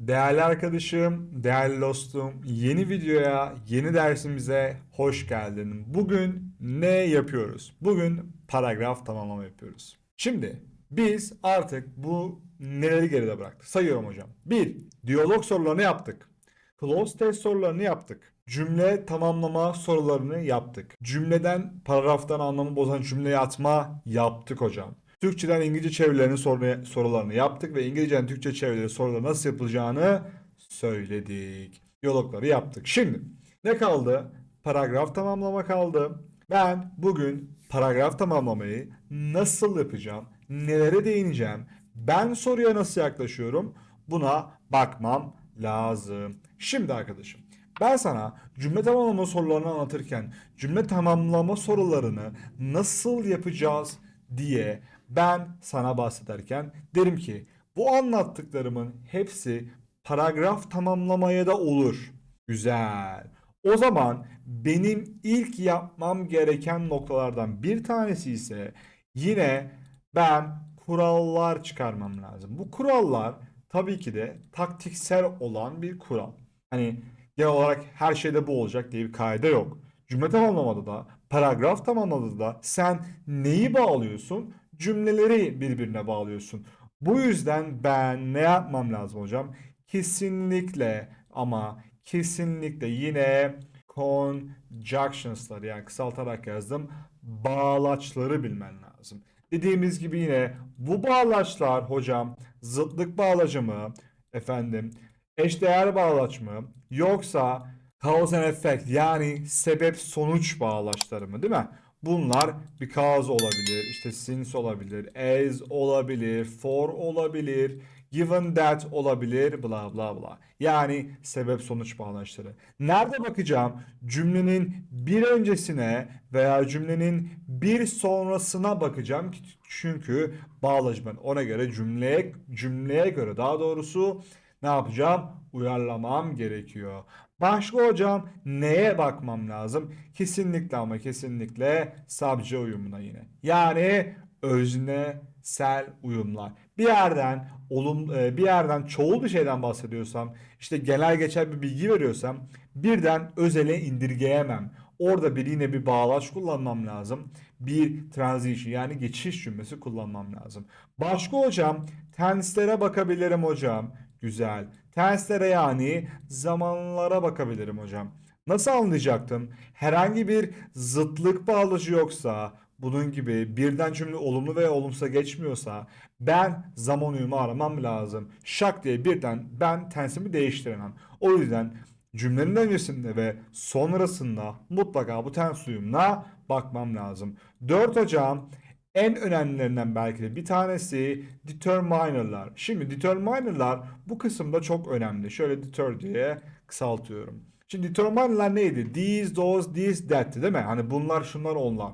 Değerli arkadaşım, değerli dostum, yeni videoya, yeni dersimize hoş geldin. Bugün ne yapıyoruz? Bugün paragraf tamamlama yapıyoruz. Şimdi biz artık bu neleri geride bıraktık? Sayıyorum hocam. 1. Diyalog sorularını yaptık. Close test sorularını yaptık. Cümle tamamlama sorularını yaptık. Cümleden, paragraftan anlamı bozan cümleyi atma yaptık hocam. Türkçeden İngilizce çevirilerini soru- sorularını yaptık ve İngilizceden Türkçe çevirileri soruları nasıl yapılacağını söyledik. Diyalogları yaptık. Şimdi ne kaldı? Paragraf tamamlama kaldı. Ben bugün paragraf tamamlamayı nasıl yapacağım? Nelere değineceğim? Ben soruya nasıl yaklaşıyorum? Buna bakmam lazım. Şimdi arkadaşım ben sana cümle tamamlama sorularını anlatırken cümle tamamlama sorularını nasıl yapacağız diye ben sana bahsederken derim ki bu anlattıklarımın hepsi paragraf tamamlamaya da olur. Güzel. O zaman benim ilk yapmam gereken noktalardan bir tanesi ise yine ben kurallar çıkarmam lazım. Bu kurallar tabii ki de taktiksel olan bir kural. Hani genel olarak her şeyde bu olacak diye bir kaide yok. Cümle tamamlamada da, paragraf tamamlamada da sen neyi bağlıyorsun? Cümleleri birbirine bağlıyorsun. Bu yüzden ben ne yapmam lazım hocam? Kesinlikle ama kesinlikle yine conjunctions'ları yani kısaltarak yazdım. Bağlaçları bilmen lazım. Dediğimiz gibi yine bu bağlaçlar hocam zıtlık bağlacı mı? Efendim eşdeğer bağlaç mı? Yoksa cause and effect yani sebep sonuç bağlaçları mı değil mi? Bunlar because olabilir, işte since olabilir, as olabilir, for olabilir, given that olabilir, bla bla bla. Yani sebep sonuç bağlaçları. Nerede bakacağım? Cümlenin bir öncesine veya cümlenin bir sonrasına bakacağım. Çünkü bağlacı ben ona göre cümleye cümleye göre daha doğrusu ne yapacağım? Uyarlamam gerekiyor. Başka hocam neye bakmam lazım? Kesinlikle ama kesinlikle sabca uyumuna yine. Yani öznesel uyumlar. Bir yerden olum e, bir yerden çoğul bir şeyden bahsediyorsam, işte genel geçer bir bilgi veriyorsam birden özele indirgeyemem. Orada bir yine bir bağlaç kullanmam lazım. Bir transition yani geçiş cümlesi kullanmam lazım. Başka hocam tenslere bakabilirim hocam. Güzel. Tenslere yani zamanlara bakabilirim hocam. Nasıl anlayacaktım? Herhangi bir zıtlık bağlacı yoksa, bunun gibi birden cümle olumlu veya olumsuza geçmiyorsa ben zaman uyumu aramam lazım. Şak diye birden ben tensimi değiştiremem. O yüzden cümlenin öncesinde ve sonrasında mutlaka bu tens uyumuna bakmam lazım. 4 hocam en önemlilerinden belki de bir tanesi determiner'lar. Şimdi determiner'lar bu kısımda çok önemli. Şöyle deter diye kısaltıyorum. Şimdi determiner'lar neydi? These, those, this, that değil mi? Hani bunlar, şunlar, onlar.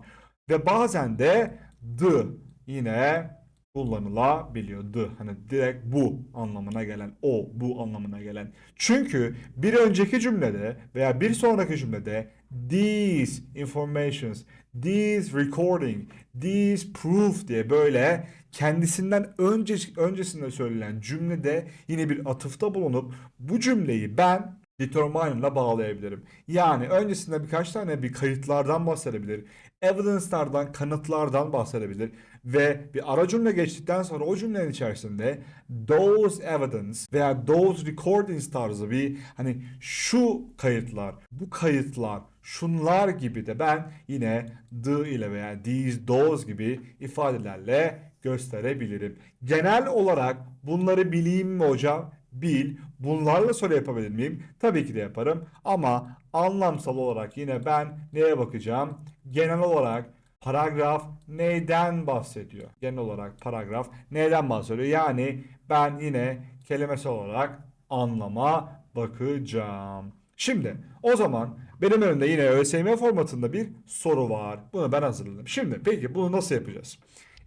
Ve bazen de the yine kullanılabiliyor. The hani direkt bu anlamına gelen, o bu anlamına gelen. Çünkü bir önceki cümlede veya bir sonraki cümlede these informations, these recording, these proof diye böyle kendisinden önce öncesinde söylenen cümlede yine bir atıfta bulunup bu cümleyi ben determiner'la bağlayabilirim. Yani öncesinde birkaç tane bir kayıtlardan bahsedebilir. Evidence'lardan, kanıtlardan bahsedebilir. Ve bir ara cümle geçtikten sonra o cümlenin içerisinde those evidence veya those recordings tarzı bir hani şu kayıtlar, bu kayıtlar, şunlar gibi de ben yine the ile veya these, those gibi ifadelerle gösterebilirim. Genel olarak bunları bileyim mi hocam? Bil. Bunlarla soru yapabilir miyim? Tabii ki de yaparım. Ama anlamsal olarak yine ben neye bakacağım? Genel olarak paragraf neyden bahsediyor? Genel olarak paragraf neyden bahsediyor? Yani ben yine kelimesel olarak anlama bakacağım. Şimdi o zaman benim önümde yine ÖSYM formatında bir soru var. Bunu ben hazırladım. Şimdi peki bunu nasıl yapacağız?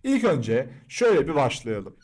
İlk önce şöyle bir başlayalım.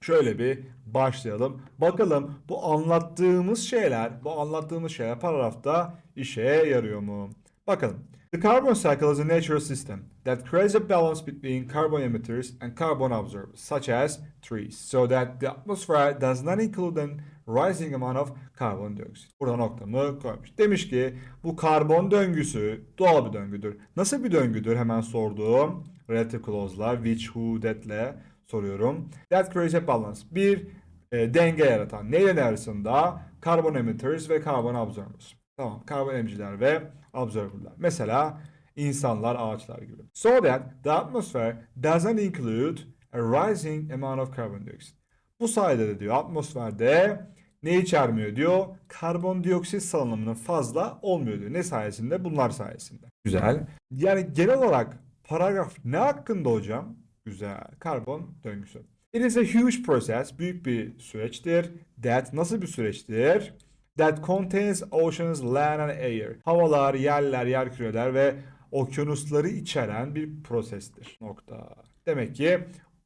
Şöyle bir başlayalım. Bakalım bu anlattığımız şeyler, bu anlattığımız şeyler paragrafta işe yarıyor mu? Bakalım. The carbon cycle is a natural system that creates a balance between carbon emitters and carbon absorbers, such as trees, so that the atmosphere does not include a rising amount of carbon dioxide. Burada noktamı koymuş. Demiş ki bu karbon döngüsü doğal bir döngüdür. Nasıl bir döngüdür? Hemen sorduğum relative clause'lar which, who, that'le soruyorum. That creates a balance. Bir e, denge yaratan. Neyle arasında? Carbon emitters ve carbon absorbers. Tamam. Karbon emiciler ve absorberlar. Mesela insanlar, ağaçlar gibi. So that the atmosphere doesn't include a rising amount of carbon dioxide. Bu sayede de diyor atmosferde ne içermiyor diyor? Karbondioksit salınımının fazla olmuyor diyor. Ne sayesinde? Bunlar sayesinde. Güzel. Yani genel olarak paragraf ne hakkında hocam? Güzel. Karbon döngüsü. It is a huge process. Büyük bir süreçtir. That nasıl bir süreçtir? That contains oceans, land and air. Havalar, yerler, yerküreler ve okyanusları içeren bir prosestir. Nokta. Demek ki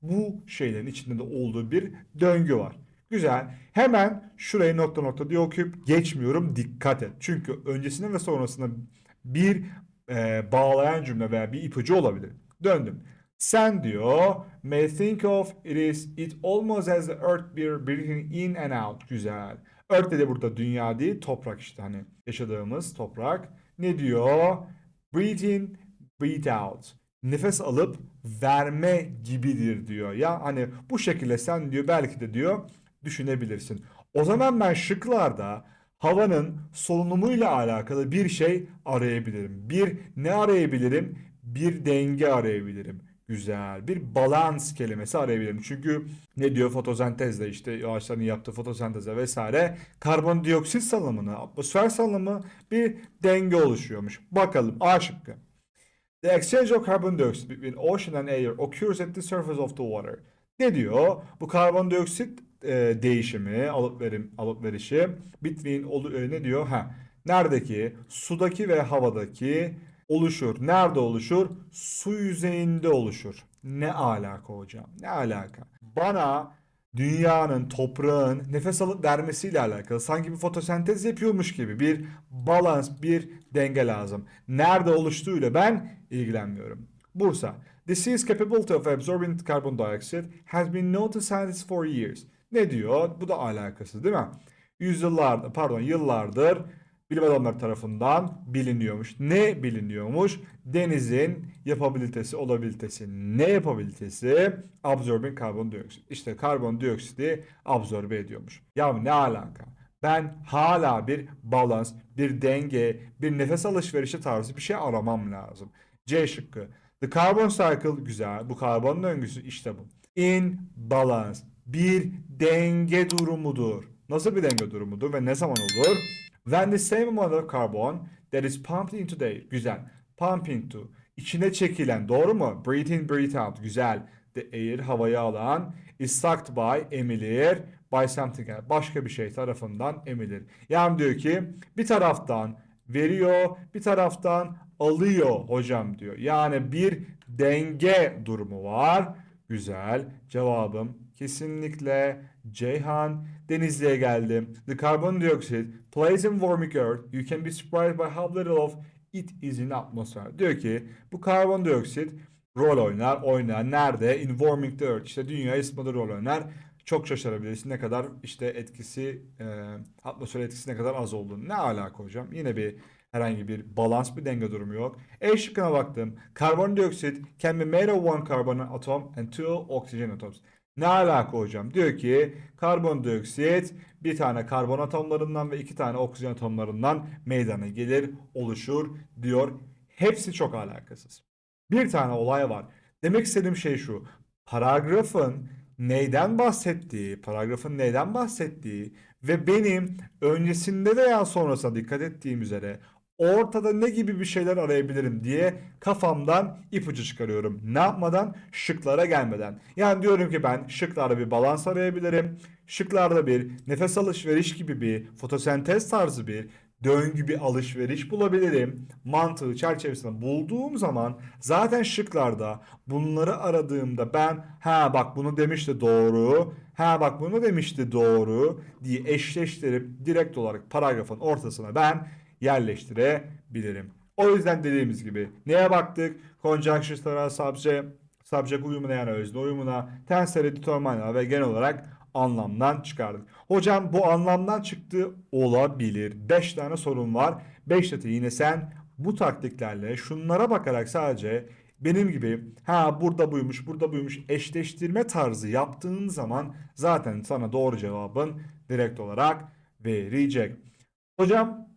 bu şeylerin içinde de olduğu bir döngü var. Güzel. Hemen şurayı nokta nokta diye okuyup geçmiyorum. Dikkat et. Çünkü öncesinde ve sonrasında bir e, bağlayan cümle veya bir ipucu olabilir. Döndüm. Sen diyor may think of it is it almost as the earth be breathing in and out. Güzel. Earth dedi burada dünya değil toprak işte hani yaşadığımız toprak. Ne diyor? Breathe in, breathe out. Nefes alıp verme gibidir diyor. Ya hani bu şekilde sen diyor belki de diyor düşünebilirsin. O zaman ben şıklarda havanın solunumuyla alakalı bir şey arayabilirim. Bir ne arayabilirim? Bir denge arayabilirim. Güzel. Bir balans kelimesi arayabilirim. Çünkü ne diyor fotosentezde işte ağaçların yaptığı fotosenteze vesaire karbondioksit salımını, atmosfer salımı bir denge oluşuyormuş. Bakalım A şıkkı. The exchange of carbon dioxide between ocean and air occurs at the surface of the water. Ne diyor? Bu karbondioksit e, değişimi, alıp verim, alıp verişi between e, ne diyor? Ha. Neredeki? Sudaki ve havadaki oluşur. Nerede oluşur? Su yüzeyinde oluşur. Ne alaka hocam? Ne alaka? Bana dünyanın, toprağın nefes alıp vermesiyle alakalı sanki bir fotosentez yapıyormuş gibi bir balans, bir denge lazım. Nerede oluştuğuyla ben ilgilenmiyorum. Bursa. The sea's capability of absorbing carbon dioxide has been known to scientists for years. Ne diyor? Bu da alakası değil mi? Yüzyıllardır, pardon yıllardır bilim adamları tarafından biliniyormuş. Ne biliniyormuş? Denizin yapabilitesi, olabilitesi. Ne yapabilitesi? Absorbing karbondioksit. İşte karbondioksiti absorbe ediyormuş. Ya ne alaka? Ben hala bir balans, bir denge, bir nefes alışverişi tarzı bir şey aramam lazım. C şıkkı. The carbon cycle güzel. Bu karbon döngüsü işte bu. In balance. Bir denge durumudur. Nasıl bir denge durumudur ve ne zaman olur? When the same amount of carbon that is pumped into the air. Güzel. Pump into. İçine çekilen. Doğru mu? Breathe in, breathe out. Güzel. The air havayı alan is sucked by emilir by something else. Başka bir şey tarafından emilir. Yani diyor ki bir taraftan veriyor, bir taraftan alıyor hocam diyor. Yani bir denge durumu var. Güzel. Cevabım kesinlikle Ceyhan. Denizli'ye geldim. The carbon dioxide plays in warming earth. You can be surprised by how little of it is in atmosphere. Diyor ki bu karbondioksit rol oynar, oynar. Nerede? In warming the earth. İşte dünya ısıtmada rol oynar. Çok şaşırabilirsin ne kadar işte etkisi, e, atmosfer etkisi ne kadar az olduğunu. Ne alaka hocam? Yine bir herhangi bir balans bir denge durumu yok. E şıkkına baktım. Karbondioksit can be made of one carbon atom and two oxygen atoms. Ne alaka hocam? Diyor ki karbondioksit bir tane karbon atomlarından ve iki tane oksijen atomlarından meydana gelir, oluşur diyor. Hepsi çok alakasız. Bir tane olay var. Demek istediğim şey şu. Paragrafın neyden bahsettiği, paragrafın neyden bahsettiği ve benim öncesinde veya sonrasında dikkat ettiğim üzere ortada ne gibi bir şeyler arayabilirim diye kafamdan ipucu çıkarıyorum. Ne yapmadan? Şıklara gelmeden. Yani diyorum ki ben şıklarda bir balans arayabilirim. Şıklarda bir nefes alışveriş gibi bir fotosentez tarzı bir döngü bir alışveriş bulabilirim. Mantığı çerçevesinde bulduğum zaman zaten şıklarda bunları aradığımda ben ha bak bunu demişti doğru, ha bak bunu demişti doğru diye eşleştirip direkt olarak paragrafın ortasına ben yerleştirebilirim. O yüzden dediğimiz gibi neye baktık? Conjunctionlara, subject, subject uyumuna yani özne uyumuna, tensor determiner'a ve genel olarak anlamdan çıkardık. Hocam bu anlamdan çıktı olabilir. 5 tane sorun var. 5 tane yine sen bu taktiklerle şunlara bakarak sadece benim gibi ha burada buymuş burada buymuş eşleştirme tarzı yaptığın zaman zaten sana doğru cevabın direkt olarak verecek. Hocam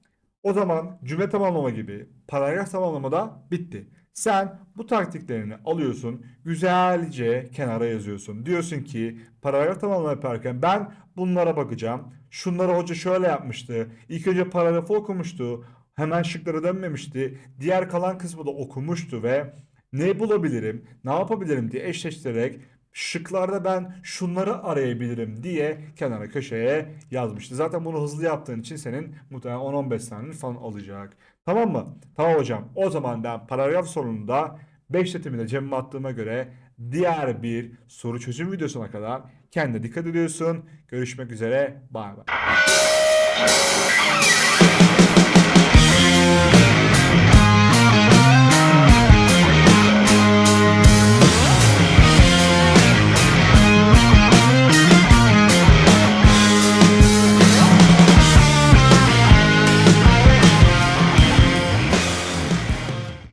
o zaman cümle tamamlama gibi paragraf tamamlama da bitti. Sen bu taktiklerini alıyorsun, güzelce kenara yazıyorsun. Diyorsun ki paragraf tamamlama yaparken ben bunlara bakacağım. Şunları hoca şöyle yapmıştı. İlk önce paragrafı okumuştu. Hemen şıklara dönmemişti. Diğer kalan kısmı da okumuştu ve ne bulabilirim, ne yapabilirim diye eşleştirerek şıklarda ben şunları arayabilirim diye kenara köşeye yazmıştı. Zaten bunu hızlı yaptığın için senin muhtemelen 10-15 tane falan alacak. Tamam mı? Tamam hocam. O zaman ben paragraf sorununda 5 setimi de cebime attığıma göre diğer bir soru çözüm videosuna kadar kendine dikkat ediyorsun. Görüşmek üzere. Bay bay.